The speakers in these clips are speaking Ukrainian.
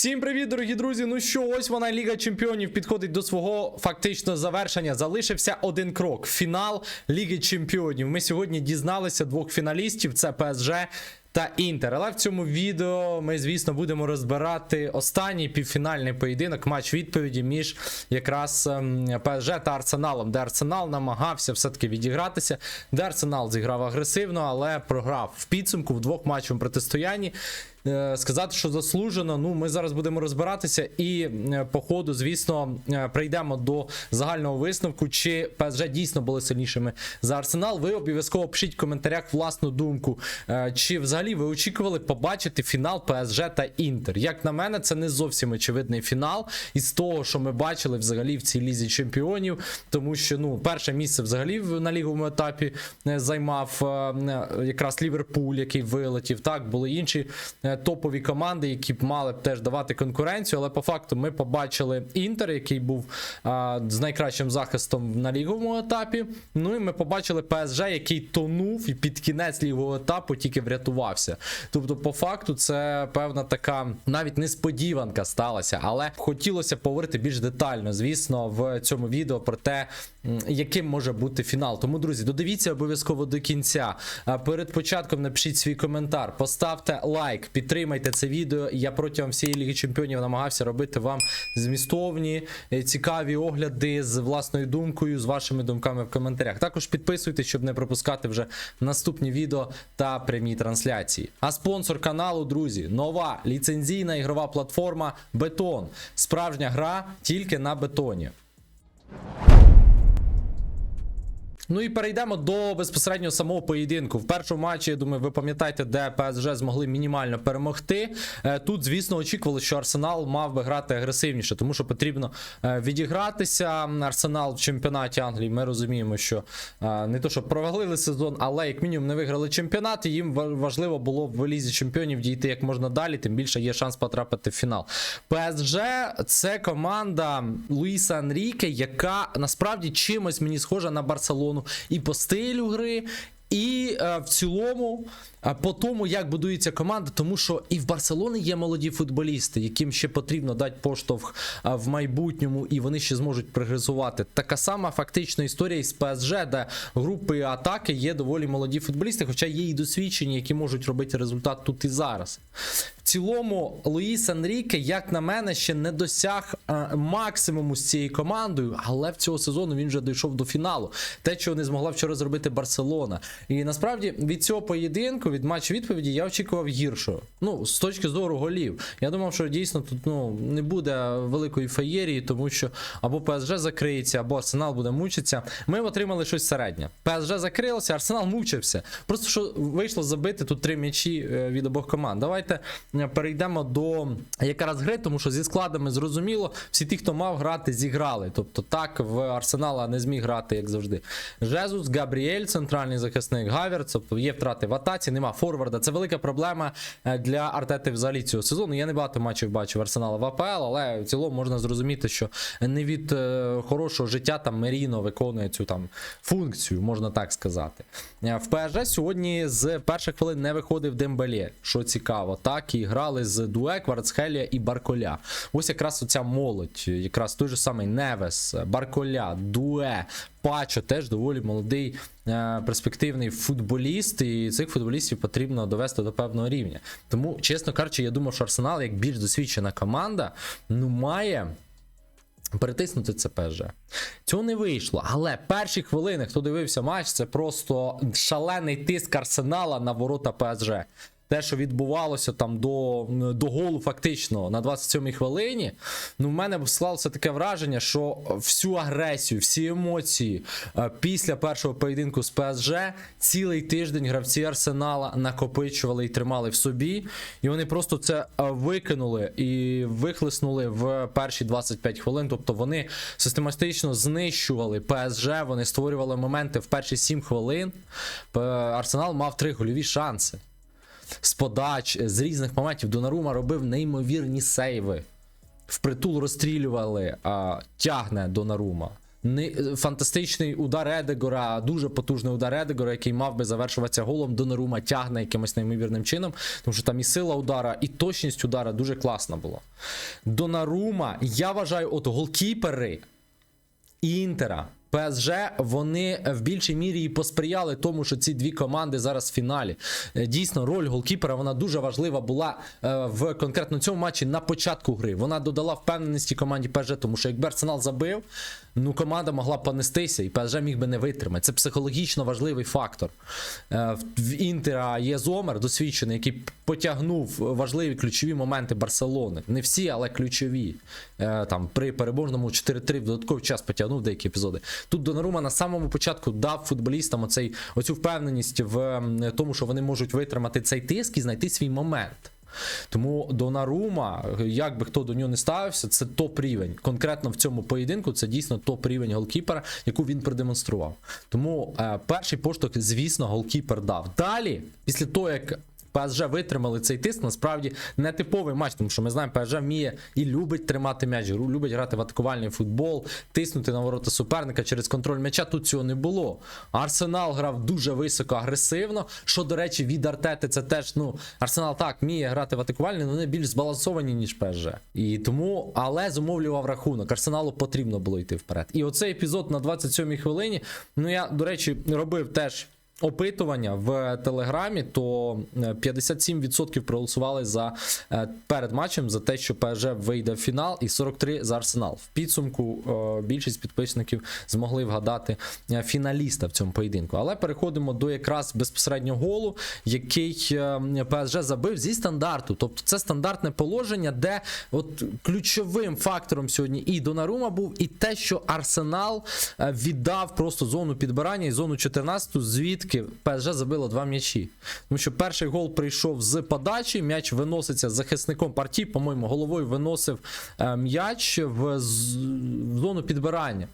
Всім привіт, дорогі друзі! Ну що, ось вона Ліга Чемпіонів підходить до свого фактично завершення. Залишився один крок. Фінал Ліги Чемпіонів. Ми сьогодні дізналися двох фіналістів: це ПСЖ та Інтер. Але в цьому відео ми, звісно, будемо розбирати останній півфінальний поєдинок, матч відповіді між якраз ем, ПСЖ та Арсеналом, де Арсенал намагався все-таки відігратися, де Арсенал зіграв агресивно, але програв в підсумку в двох матчовому протистоянні. Е, Сказати, що заслужено, ну ми зараз будемо розбиратися, і е, по ходу, звісно, е, прийдемо до загального висновку, чи ПСЖ дійсно були сильнішими за Арсенал. Ви обов'язково пишіть в коментарях власну думку. Чи взагалі ви очікували побачити фінал ПСЖ та Інтер? Як на мене, це не зовсім очевидний фінал із того, що ми бачили взагалі в цій лізі чемпіонів, тому що ну перше місце взагалі на ліговому етапі займав якраз Ліверпуль, який вилетів. Так були інші топові команди, які б мали б теж давати конкуренцію. Але по факту ми побачили Інтер, який був а, з найкращим захистом на ліговому етапі. Ну і ми побачили ПСЖ, який тонув і під кінець лігового етапу тільки врятувався. Тобто, по факту, це певна така навіть несподіванка сталася, але хотілося поговорити більш детально, звісно, в цьому відео про те, яким може бути фінал. Тому, друзі, додивіться обов'язково до кінця. Перед початком напишіть свій коментар, поставте лайк, підтримайте це відео. Я протягом всієї Ліги Чемпіонів намагався робити вам змістовні, е, цікаві огляди з власною думкою, з вашими думками в коментарях. Також підписуйтесь, щоб не пропускати вже наступні відео та прямі трансляції. А спонсор каналу, друзі, нова ліцензійна ігрова платформа Бетон. Справжня гра тільки на бетоні. Ну і перейдемо до безпосередньо самого поєдинку. В першому матчі, я думаю, ви пам'ятаєте, де ПСЖ змогли мінімально перемогти. Е, Тут, звісно, очікували, що Арсенал мав би грати агресивніше, тому що потрібно е, відігратися. Арсенал в чемпіонаті Англії. Ми розуміємо, що е, не то, що провалили сезон, але як мінімум не виграли чемпіонат. І їм важливо було в лізі чемпіонів дійти як можна далі, тим більше є шанс потрапити в фінал. ПСЖ це команда Луїса Анріке, яка насправді чимось мені схожа на Барселону і по стилю гри. І е, в цілому, е, по тому, як будується команда, тому що і в Барселони є молоді футболісти, яким ще потрібно дати поштовх е, в майбутньому, і вони ще зможуть прогресувати. Така сама фактично історія із ПСЖ, де групи атаки є доволі молоді футболісти, хоча є і досвідчені, які можуть робити результат тут і зараз. В цілому, Луїс Анріке, як на мене, ще не досяг е, максимуму з цією командою, але в цього сезону він вже дійшов до фіналу. Те, чого не змогла вчора зробити Барселона. І насправді від цього поєдинку, від матчу відповіді, я очікував гіршого. Ну, з точки зору голів. Я думав, що дійсно тут ну, не буде великої феєрії, тому що або ПСЖ закриється, або Арсенал буде мучитися. Ми отримали щось середнє. ПСЖ закрилося, Арсенал мучився. Просто що вийшло забити тут три м'ячі е, від обох команд. Давайте е, перейдемо до якраз гри, тому що зі складами зрозуміло, всі ті, хто мав грати, зіграли. Тобто так в Арсенала не зміг грати, як завжди. Жезус, Габріель, центральний захисник Гаверц, тобто є втрати в атаці, нема форварда. Це велика проблема е, для Артети взагалі цього сезону. Я не багато матчів бачив Арсенала в АПЛ, але в цілому можна зрозуміти, що не від е, хорошого життя там Меріно виконує цю там функцію, можна так сказати. Е, В ПСЖ сьогодні з перших хвилин не виходив Дембелє, що цікаво. Так і грали з Дуе, Кварцхелія і Барколя. Ось якраз оця молодь, якраз той же самий Невес, Барколя, Дуе. Пачо теж доволі молодий е, перспективний футболіст, і цих футболістів потрібно довести до певного рівня. Тому, чесно кажучи, я думав, що Арсенал, як більш досвідчена команда, ну має перетиснути це ПСЖ. Цього не вийшло. Але перші хвилини, хто дивився матч, це просто шалений тиск Арсенала на ворота ПСЖ. Те, що відбувалося там до, до голу, фактично на 27-й хвилині. Ну, в мене склалося таке враження, що всю агресію, всі емоції е, після першого поєдинку з ПСЖ цілий тиждень гравці Арсенала накопичували і тримали в собі. І вони просто це е, викинули і вихлеснули в перші 25 хвилин. Тобто вони систематично знищували ПСЖ, вони створювали моменти в перші 7 хвилин. Арсенал мав три гольові шанси з подач, з різних моментів. Донарума робив неймовірні сейви. Впритул розстрілювали, а, тягне Донарума. Не, фантастичний удар Едегора, дуже потужний удар Едегора, який мав би завершуватися голом. Донарума тягне якимось неймовірним чином, тому що там і сила удара, і точність удара дуже класна була. Донарума, я вважаю, от голкіпери Інтера. ПСЖ вони в більшій мірі і посприяли тому, що ці дві команди зараз в фіналі. Е, Дійсно, роль голкіпера вона дуже важлива була е, в конкретно цьому матчі на початку гри. Вона додала впевненості команді ПСЖ, тому що якби Арсенал забив, ну команда могла б понестися, і ПСЖ міг би не витримати. Це психологічно важливий фактор. Е, В Інтера є Зомер, досвідчений, який потягнув важливі ключові моменти Барселони. Не всі, але ключові. Е, Там при переможному 4-3 в додатковий час потягнув деякі епізоди. Тут Донарума на самому початку дав футболістам оцей, оцю впевненість в тому, що вони можуть витримати цей тиск і знайти свій момент. Тому Донарума, як би хто до нього не ставився, це топ рівень. Конкретно в цьому поєдинку це дійсно топ рівень голкіпера, яку він продемонстрував. Тому е, перший поштовх, звісно, голкіпер дав. Далі, після того, як ПСЖ витримали цей тиск, насправді не типовий матч, тому що ми знаємо, ПСЖ вміє і любить тримати м'яч, любить грати в атакувальний футбол, тиснути на ворота суперника через контроль м'яча. Тут цього не було. Арсенал грав дуже високо агресивно. Що, до речі, від Артети це теж ну Арсенал так вміє грати в атакувальний, але вони більш збалансовані, ніж ПСЖ. І тому, але зумовлював рахунок. Арсеналу потрібно було йти вперед. І оцей епізод на 27-й хвилині. Ну я, до речі, робив теж. Опитування в Телеграмі, то е, 57% проголосували за е, перед матчем за те, що ПСЖ вийде в фінал, і 43% за Арсенал. В підсумку е, більшість підписників змогли вгадати е, фіналіста в цьому поєдинку. Але переходимо до якраз безпосередньо голу, який е, ПСЖ забив зі стандарту. Тобто це стандартне положення, де от ключовим фактором сьогодні і Донарума був, і те, що Арсенал е, віддав просто зону підбирання і зону 14, звідки ПСЖ забило два м'ячі. Тому що перший гол прийшов з подачі, м'яч виноситься захисником партії, по-моєму, головою виносив е, м'яч в зону підбирання.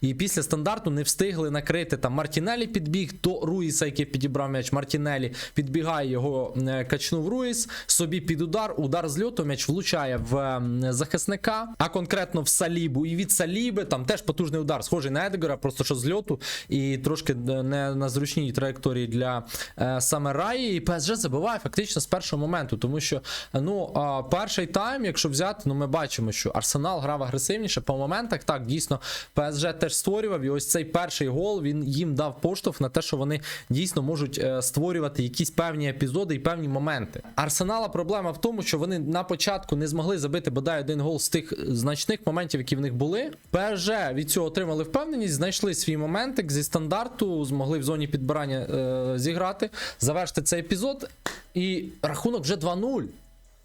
І після стандарту не встигли накрити там Мартінелі підбіг до Руїса, який підібрав м'яч. Мартінелі підбігає його, е, качнув Руїс, собі під удар, удар з льоту, м'яч влучає в захисника, а конкретно в Салібу. І від Саліби там теж потужний удар, схожий на Едгара, просто що з льоту, і трошки е, не на зручній траєкторії для е, саме Раї. І ПСЖ забиває фактично з першого моменту, тому що ну а, перший тайм, якщо взяти, ну ми бачимо, що Арсенал грав агресивніше по моментах. Так, дійсно, ПСЖ теж створював. І ось цей перший гол він їм дав поштовх на те, що вони дійсно можуть е, створювати якісь певні епізоди і певні моменти. Арсенала проблема в тому, що вони на початку не змогли забити бодай один гол з тих значних моментів, які в них були. ПСЖ від цього отримали впевненість, знайшли свій моментик зі стандарту, змогли в зоні підбирання е, зіграти, завершити цей епізод. І рахунок вже 2-0.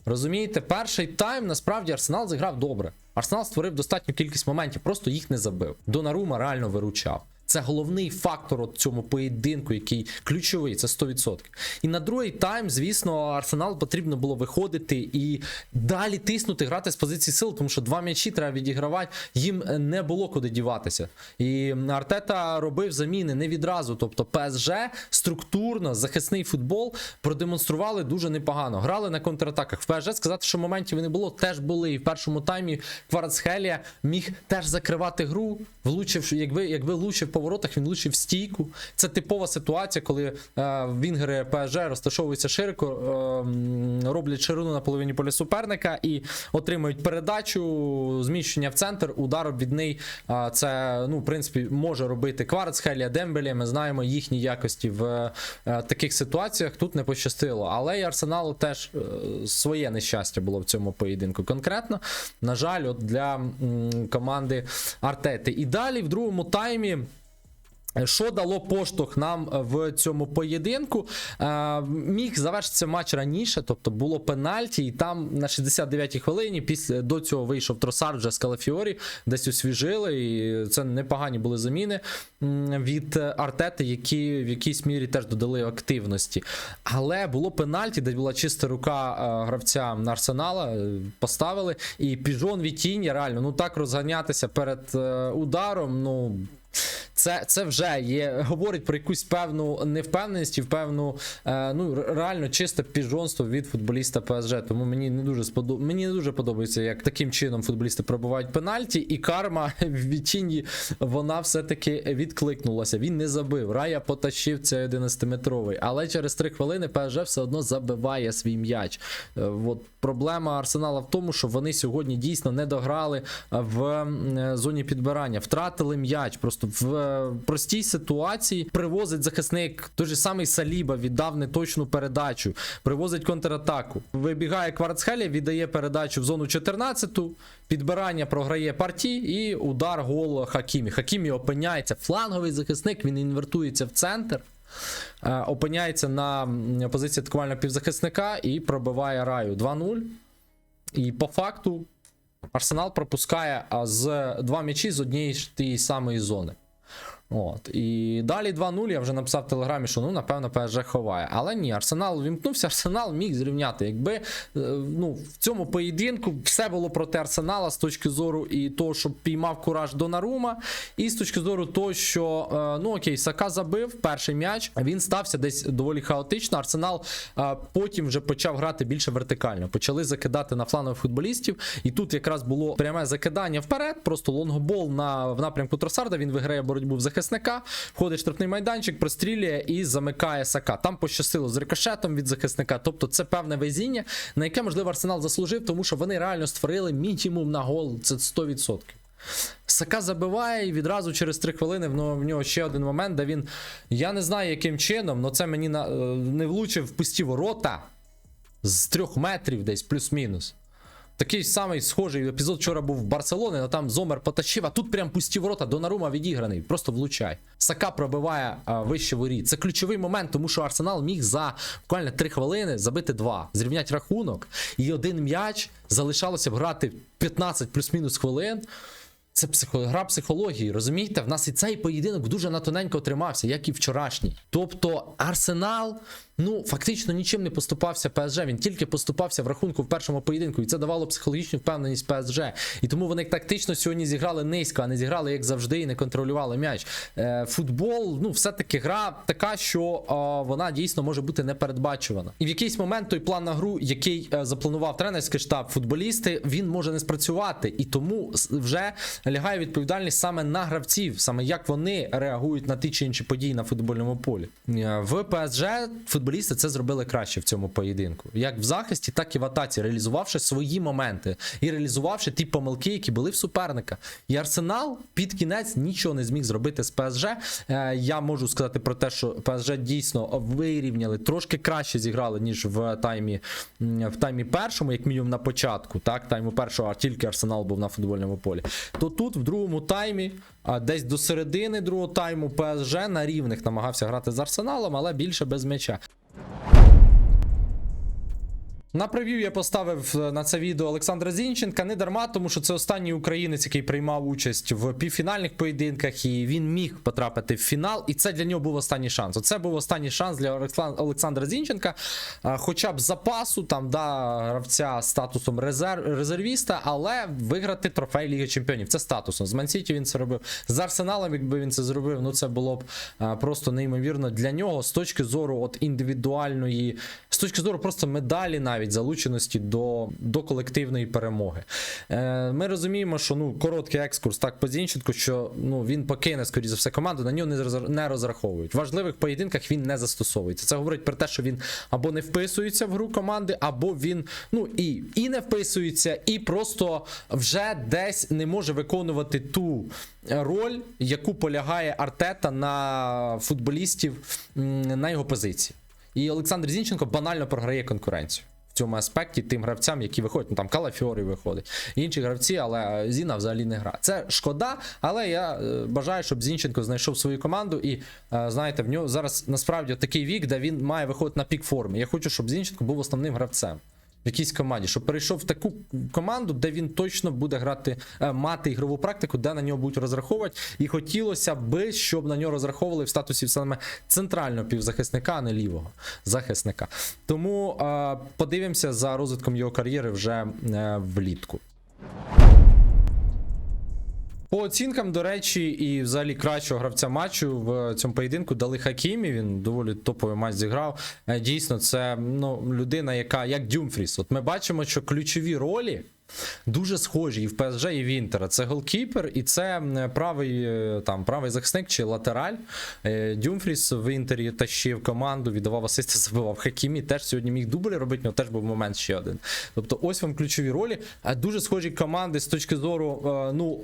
Розумієте, перший тайм насправді Арсенал зіграв добре. Арсенал створив достатню кількість моментів, просто їх не забив. Донарума реально виручав. Це головний фактор от цьому поєдинку, який ключовий, це 100%. І на другий тайм, звісно, Арсенал потрібно було виходити і далі тиснути, грати з позиції сил, тому що два м'ячі треба відігравати. Їм не було куди діватися. І Артета робив заміни не відразу. Тобто, ПСЖ структурно, захисний футбол продемонстрували дуже непогано. Грали на контратаках. В ПСЖ сказати, що моментів не було, теж були. І в першому таймі Кварацхелія міг теж закривати гру, влучив, якби, якби влучив по воротах, він влучив стійку. Це типова ситуація, коли е, вінгери ПСЖ розташовуються широко, е, роблять ширину на половині поля суперника і отримують передачу, зміщення в центр, удар обвідний. Е, це, ну, в принципі, може робити Кварацхелія, Дембелі. Ми знаємо їхні якості в е, таких ситуаціях. Тут не пощастило. Але і Арсеналу теж е, своє нещастя було в цьому поєдинку. Конкретно, на жаль, от для м, команди Артети. І далі в другому таймі. Що дало поштовх нам в цьому поєдинку? Е, міг завершитися матч раніше, тобто було пенальті, і там на 69-й хвилині після до цього вийшов Тросар вже з Калафіорі, десь освіжили, і це непогані були заміни від Артети, які в якійсь мірі теж додали активності. Але було пенальті, де була чиста рука е, гравця Арсенала, е, поставили, і Піжон Вітіння реально ну так розганятися перед е, ударом. Ну Це, це вже є, говорить про якусь певну невпевненість і певну е, ну, реально чисте піжонство від футболіста ПСЖ. Тому мені не дуже сподоб... мені не дуже подобається, як таким чином футболісти пробивають пенальті, і карма в відчинні вона все-таки відкликнулася. Він не забив. Рая потащив цей 11-метровий. Але через 3 хвилини ПСЖ все одно забиває свій м'яч. Е, От проблема Арсенала в тому, що вони сьогодні дійсно не дограли в е, зоні підбирання, втратили м'яч. Просто в е, простій ситуації привозить захисник той же самий Саліба, віддав неточну передачу, привозить контратаку. Вибігає Кварцхелія, віддає передачу в зону 14, підбирання програє парті і удар гол Хакімі. Хакімі опиняється фланговий захисник, він інвертується в центр. е, Опиняється на позиції атакувального півзахисника і пробиває раю 2-0. І по факту Арсенал пропускає з два м'ячі з однієї тієї самої зони. От. І далі 2-0. Я вже написав в телеграмі, що ну, напевно, ПСЖ ховає. Але ні, Арсенал вімкнувся, Арсенал міг зрівняти. Якби е, ну, в цьому поєдинку все було проти Арсенала з точки зору і того, що піймав кураж Донарума, і з точки зору того, що е, ну окей, Сака забив перший м'яч, він стався десь доволі хаотично. Арсенал е, потім вже почав грати більше вертикально. Почали закидати на флангових футболістів. І тут якраз було пряме закидання вперед, просто лонгбол на в напрямку Тросарда. Він виграє боротьбу в захисника, входить штрафний майданчик, прострілює і замикає Сака. Там пощастило з рикошетом від захисника. Тобто це певне везіння, на яке можливо Арсенал заслужив, тому що вони реально створили мінімум на гол. Це 100%. Сака забиває і відразу через 3 хвилини в нього, ще один момент, де він. Я не знаю, яким чином, але це мені е, не влучив в пусті ворота з трьох метрів десь, плюс-мінус. Такий самий схожий епізод вчора був в Барселоні, але там Зомер потащив, а тут прям пусті ворота, Донарума відіграний, просто влучай. Сака пробиває а, вище воріт. Це ключовий момент, тому що Арсенал міг за буквально 3 хвилини забити 2, зрівняти рахунок, і один м'яч залишалося б грати 15 плюс-мінус хвилин. Це психо... гра психології, розумієте? В нас і цей поєдинок дуже на тоненько тримався, як і вчорашній. Тобто Арсенал, ну фактично нічим не поступався ПСЖ. Він тільки поступався в рахунку в першому поєдинку, і це давало психологічну впевненість ПСЖ. І тому вони тактично сьогодні зіграли низько, а не зіграли як завжди і не контролювали м'яч. Е, футбол, ну все-таки гра така, що вона дійсно може бути непередбачувана. І в якийсь момент той план на гру, який е, запланував тренерський штаб, футболісти, він може не спрацювати. І тому вже лягає відповідальність саме на гравців, саме як вони реагують на ті чи інші події на футбольному полі. Е, В ПСЖ футболісти це зробили краще в цьому поєдинку, як в захисті, так і в атаці, реалізувавши свої моменти і реалізувавши ті помилки, які були в суперника. І Арсенал під кінець нічого не зміг зробити з ПСЖ. Е, Я можу сказати про те, що ПСЖ дійсно вирівняли, трошки краще зіграли, ніж в таймі в таймі першому, як мінімум на початку. Так, тайму першого, а тільки Арсенал був на футбольному полі. То тут в другому таймі, десь до середини другого тайму, ПСЖ на рівних намагався грати з Арсеналом, але більше без м'яча. На прев'ю я поставив е, на це відео Олександра Зінченка не дарма, тому що це останній українець, який приймав участь в півфінальних поєдинках, і він міг потрапити в фінал. І це для нього був останній шанс. Оце був останній шанс для Олександра Зінченка, хоча б запасу, там да, гравця статусом резерв, резервіста, але виграти трофей Ліги Чемпіонів. Це статусно. З Мансіті він це робив. З Арсеналом, якби він це зробив, ну це було б просто неймовірно для нього з точки зору от індивідуальної, з точки зору просто медалі навіть залученості до, до колективної перемоги. Е, ми розуміємо, що ну короткий екскурс так по Зінченку, що ну він покине скоріше за все команду, на нього не, не розраховують. В важливих поєдинках він не застосовується. Це говорить про те, що він або не вписується в гру команди, або він ну і, і не вписується, і просто вже десь не може виконувати ту роль, яку полягає Артета на футболістів на його позиції. І Олександр Зінченко банально програє конкуренцію. Цьому аспекті тим гравцям, які виходять, ну там Калафіорі виходить, інші гравці, але Зіна взагалі не гра. Це шкода, але я е, бажаю, щоб Зінченко знайшов свою команду. І е, знаєте, в нього зараз насправді такий вік, де він має виходити на пік форми. Я хочу, щоб Зінченко був основним гравцем. Якійсь команді, щоб перейшов в таку команду, де він точно буде грати, е, мати ігрову практику, де на нього будуть розраховувати. І хотілося би, щоб на нього розраховували в статусі саме центрального півзахисника, а не лівого захисника. Тому е, подивимося за розвитком його кар'єри вже е, влітку. По оцінкам, до речі, і взагалі кращого гравця матчу в цьому поєдинку дали Хакімі. Він доволі топовий матч зіграв. Е, Дійсно, це ну, людина, яка як Дюмфріс. От ми бачимо, що ключові ролі. Дуже схожі і в ПСЖ, і в Інтера. Це голкіпер, і це правий, е, там, правий захисник чи латераль. Е, Дюмфріс в Інтері тащив команду, віддавав асисти, забивав Хакімі. Теж сьогодні міг дубль робити, в нього теж був момент ще один. Тобто, ось вам ключові ролі. Дуже схожі команди з точки зору е, ну,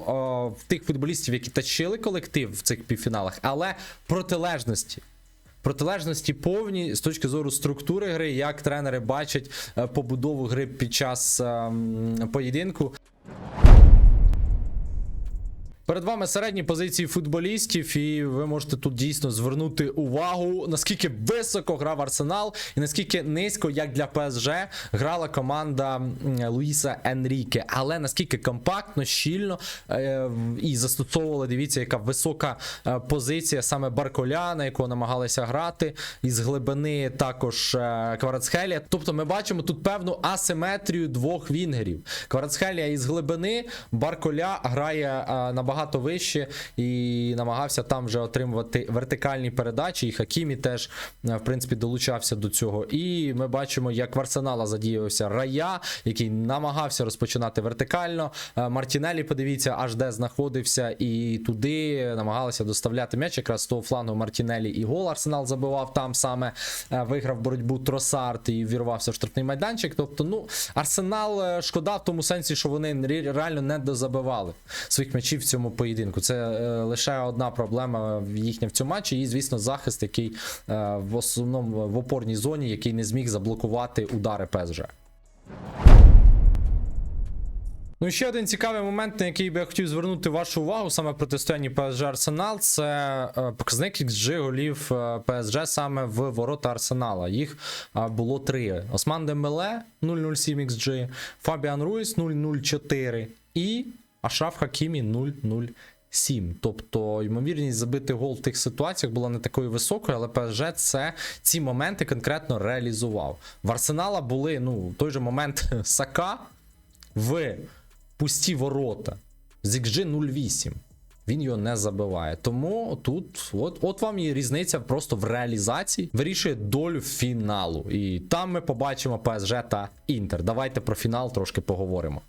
е, тих футболістів, які тащили колектив в цих півфіналах, але протилежності. Протилежності повні з точки зору структури гри, як тренери бачать е, побудову гри під час е, поєдинку. Перед вами середні позиції футболістів, і ви можете тут дійсно звернути увагу, наскільки високо грав Арсенал, і наскільки низько, як для ПСЖ, грала команда Луїса Енріке. Але наскільки компактно, щільно е, і застосовували, дивіться, яка висока е, позиція саме Барколя, на якого намагалися грати, із глибини також е, Кварацхелія. Тобто ми бачимо тут певну асиметрію двох вінгерів. Кварацхелія із глибини, Барколя грає е, набагато вище і намагався там вже отримувати вертикальні передачі. І Хакімі теж, е, в принципі, долучався до цього. І ми бачимо, як в Арсенала задіявся Рая, який намагався розпочинати вертикально. Е, Мартінелі, подивіться, аж де знаходився, і туди намагалися доставляти м'яч. Якраз з того флангу Мартінелі і гол Арсенал забивав там саме. е, Виграв боротьбу Тросарт і вірвався в штрафний майданчик. Тобто, ну, Арсенал шкода в тому сенсі, що вони реально не дозабивали своїх м'ячів в цьому поєдинку. Це е, лише одна проблема їхня в цьому матчі. І, звісно, захист, який е, в основному в опорній зоні, який не зміг заблокувати удари ПСЖ. Ну, і ще один цікавий момент, на який би я хотів звернути вашу увагу саме протистоянні PSG Арсенал, це е, показник XG голів PSG саме в ворота Арсенала. Їх було три: Осман Дембеле 007 XG, Фабіан Руїс 004 і Ашраф Хакімі 007. Тобто, ймовірність забити гол в тих ситуаціях була не такою високою, але PSG це ці моменти конкретно реалізував. В Арсенала були ну, в той же момент Сака в пусті ворота з XG 08. Він його не забиває. Тому тут, от, от вам і різниця просто в реалізації вирішує долю фіналу. І там ми побачимо ПСЖ та Інтер. Давайте про фінал трошки поговоримо.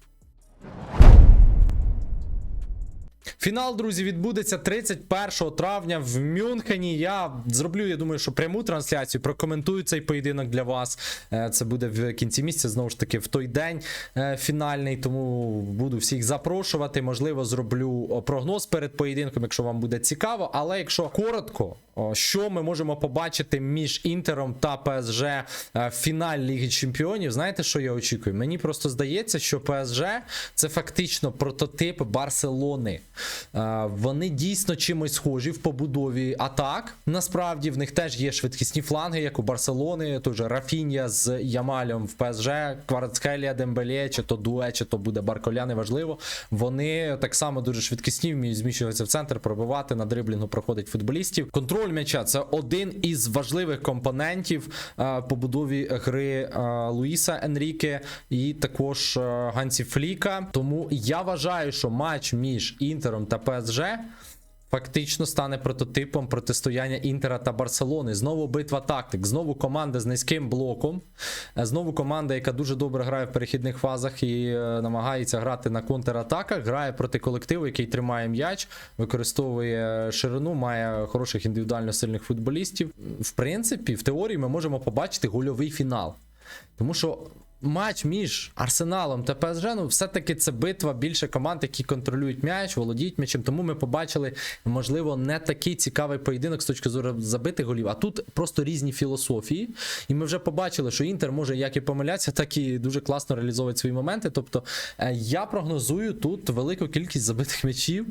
Фінал, друзі, відбудеться 31 травня в Мюнхені. Я зроблю, я думаю, що пряму трансляцію прокоментую цей поєдинок для вас. Е, Це буде в кінці місяця, знову ж таки, в той день е, фінальний. Тому буду всіх запрошувати. Можливо, зроблю прогноз перед поєдинком, якщо вам буде цікаво. Але якщо коротко, що ми можемо побачити між Інтером та ПСЖ е, в фіналі Ліги Чемпіонів, знаєте, що я очікую? Мені просто здається, що ПСЖ це фактично прототип Барселони. Е, Вони дійсно чимось схожі в побудові атак. Насправді в них теж є швидкісні фланги, як у Барселони, той же Рафінія з Ямалем в ПСЖ, Кварацхелія, Дембелє, чи то Дуе, чи то буде Барколя, неважливо. Вони так само дуже швидкісні, вміють зміщуватися в центр, пробивати на дриблінгу проходить футболістів. Контроль м'яча це один із важливих компонентів е, побудові гри е, Луїса Енріке і також Гансі Фліка. Тому я вважаю, що матч між Інтером та ПСЖ. Фактично стане прототипом протистояння Інтера та Барселони. Знову битва тактик, знову команда з низьким блоком. Е, Знову команда, яка дуже добре грає в перехідних фазах і е, намагається грати на контратаках. Грає проти колективу, який тримає м'яч, використовує ширину, має хороших індивідуально сильних футболістів. В принципі, в теорії ми можемо побачити гольовий фінал. Тому що матч між Арсеналом та ПСЖ, ну, все-таки це битва більше команд, які контролюють м'яч, володіють м'ячем. Тому ми побачили, можливо, не такий цікавий поєдинок з точки зору забитих голів. А тут просто різні філософії. І ми вже побачили, що Інтер може як і помилятися, так і дуже класно реалізовувати свої моменти. Тобто е, я прогнозую тут велику кількість забитих м'ячів.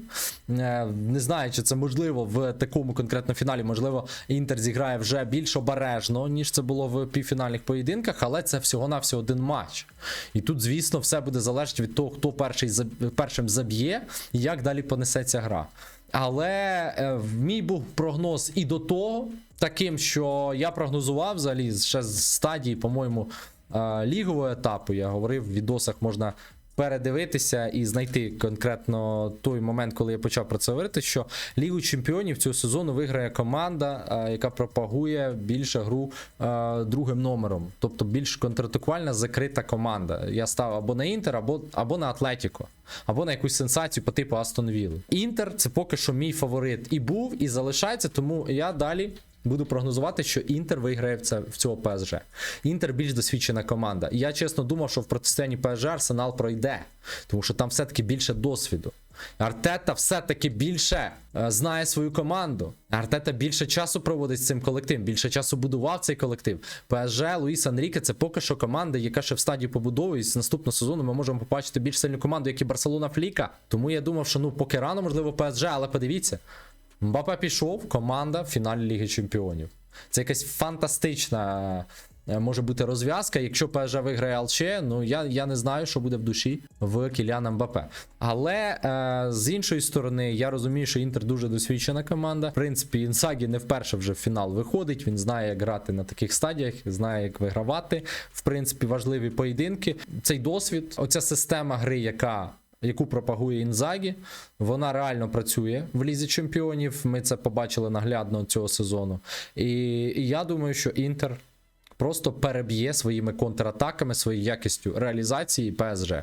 Е, Не знаю, чи це можливо в такому конкретно фіналі. Можливо, Інтер зіграє вже більш обережно, ніж це було в півфінальних поєдинках, але це всього-навсього один матч. І тут, звісно, все буде залежати від того, хто перший першим заб'є і як далі понесеться гра. Але е, мій був прогноз і до того, таким, що я прогнозував взагалі ще з стадії, по-моєму, е, лігового етапу. Я говорив, в відосах можна передивитися і знайти конкретно той момент, коли я почав про це говорити, що Лігу Чемпіонів цього сезону виграє команда, е, яка пропагує більше гру е, другим номером, тобто більш контратакувальна закрита команда. Я став або на Інтер, або, або на Атлетіко, або на якусь сенсацію по типу Астон Вілли. Інтер це поки що мій фаворит і був, і залишається, тому я далі. Буду прогнозувати, що Інтер виграє в, це, в цього ПСЖ. Інтер більш досвідчена команда. І я чесно думав, що в протистоянні ПСЖ Арсенал пройде, тому що там все-таки більше досвіду. Артета все-таки більше е, знає свою команду. Артета більше часу проводить з цим колективом, більше часу будував цей колектив. ПСЖ, Луїс Анріке це поки що команда, яка ще в стадії побудови. І з наступного сезону ми можемо побачити більш сильну команду, як і Барселона Фліка. Тому я думав, що ну поки рано, можливо, ПСЖ, але подивіться. Мбапе пішов, команда в фіналі Ліги Чемпіонів. Це якась фантастична е, може бути розв'язка. Якщо ПСЖ виграє Алче, ну я, я не знаю, що буде в душі в Кіляна Мбапе. Але е, з іншої сторони, я розумію, що Інтер дуже досвідчена команда. В принципі, Інсагі не вперше вже в фінал виходить. Він знає, як грати на таких стадіях, знає, як вигравати. В принципі, важливі поєдинки. Цей досвід, оця система гри, яка яку пропагує Інзагі. Вона реально працює в лізі чемпіонів. Ми це побачили наглядно цього сезону. І, і я думаю, що Інтер просто переб'є своїми контратаками, своєю якістю реалізації ПСЖ.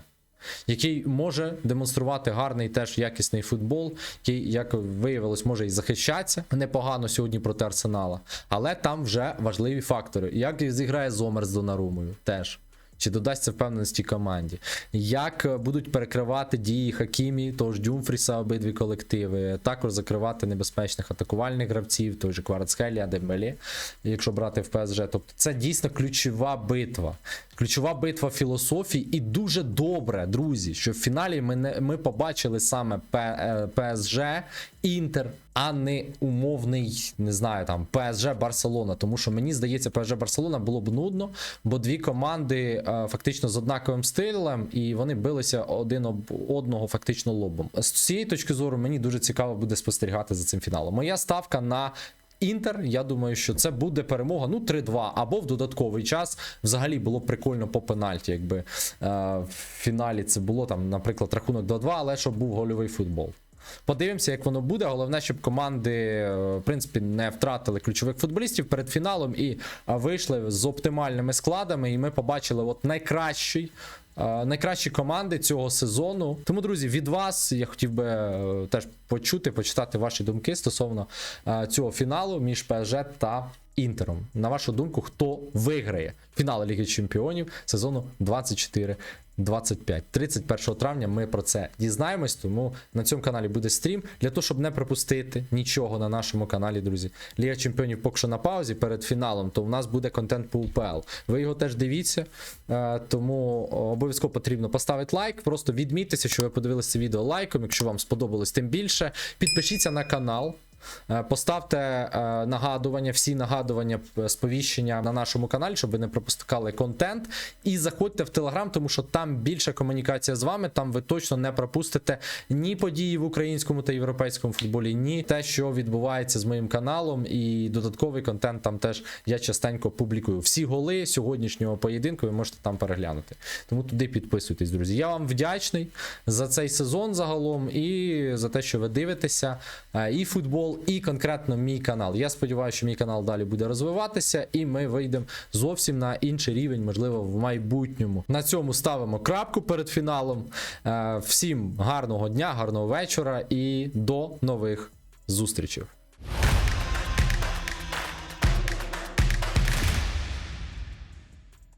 Який може демонструвати гарний теж якісний футбол, який, як виявилось, може і захищатися непогано сьогодні проти Арсенала. Але там вже важливі фактори. Як зіграє Зомер з Донарумою теж. Чи додасться впевненості команді? Як е, будуть перекривати дії Хакімі, того ж Дюмфріса, обидві колективи, також закривати небезпечних атакувальних гравців, той же Кварацхелія, Дембелі, якщо брати в ПСЖ. Тобто це дійсно ключова битва. Ключова битва філософії, і дуже добре, друзі, що в фіналі ми не ми побачили саме П- е, ПСЖ, Інтер, а не умовний, не знаю, там ПСЖ Барселона. Тому що мені здається, ПСЖ Барселона було б нудно, бо дві команди е, фактично з однаковим стилем, і вони билися один об одного фактично лобом. З цієї точки зору мені дуже цікаво буде спостерігати за цим фіналом. Моя ставка на. Інтер, я думаю, що це буде перемога. Ну, 3-2, або в додатковий час. Взагалі було прикольно по пенальті, якби е, в фіналі це було там, наприклад, рахунок 2-2, але щоб був гольовий футбол. Подивимося, як воно буде. Головне, щоб команди е, в принципі не втратили ключових футболістів перед фіналом і е, вийшли з оптимальними складами. І ми побачили от найкращий. е, Найкращі команди цього сезону. Тому, друзі, від вас я хотів би теж почути, почитати ваші думки стосовно цього фіналу між ПСЖ та Інтером. На вашу думку, хто виграє фінал Ліги Чемпіонів сезону 24 25. 31 травня ми про це дізнаємось, тому на цьому каналі буде стрім. Для того, щоб не пропустити нічого на нашому каналі, друзі. Ліга Чемпіонів поки що на паузі перед фіналом, то у нас буде контент по УПЛ. Ви його теж дивіться, е, тому обов'язково потрібно поставити лайк. Просто відмітьтеся, що ви подивилися це відео лайком. Якщо вам сподобалось, тим більше. Підпишіться на канал. Е, Поставте е, нагадування, всі нагадування, е, сповіщення на нашому каналі, щоб ви не пропускали контент. І заходьте в Телеграм, тому що там більша комунікація з вами. Там ви точно не пропустите ні події в українському та європейському футболі, ні те, що відбувається з моїм каналом. І додатковий контент там теж я частенько публікую. Всі голи сьогоднішнього поєдинку ви можете там переглянути. Тому туди підписуйтесь, друзі. Я вам вдячний за цей сезон загалом і за те, що ви дивитеся. І футбол, і конкретно мій канал. Я сподіваюся, що мій канал далі буде розвиватися, і ми вийдемо зовсім на інший рівень, можливо, в майбутньому. На цьому ставимо крапку перед фіналом. Е, Всім гарного дня, гарного вечора і до нових зустрічей.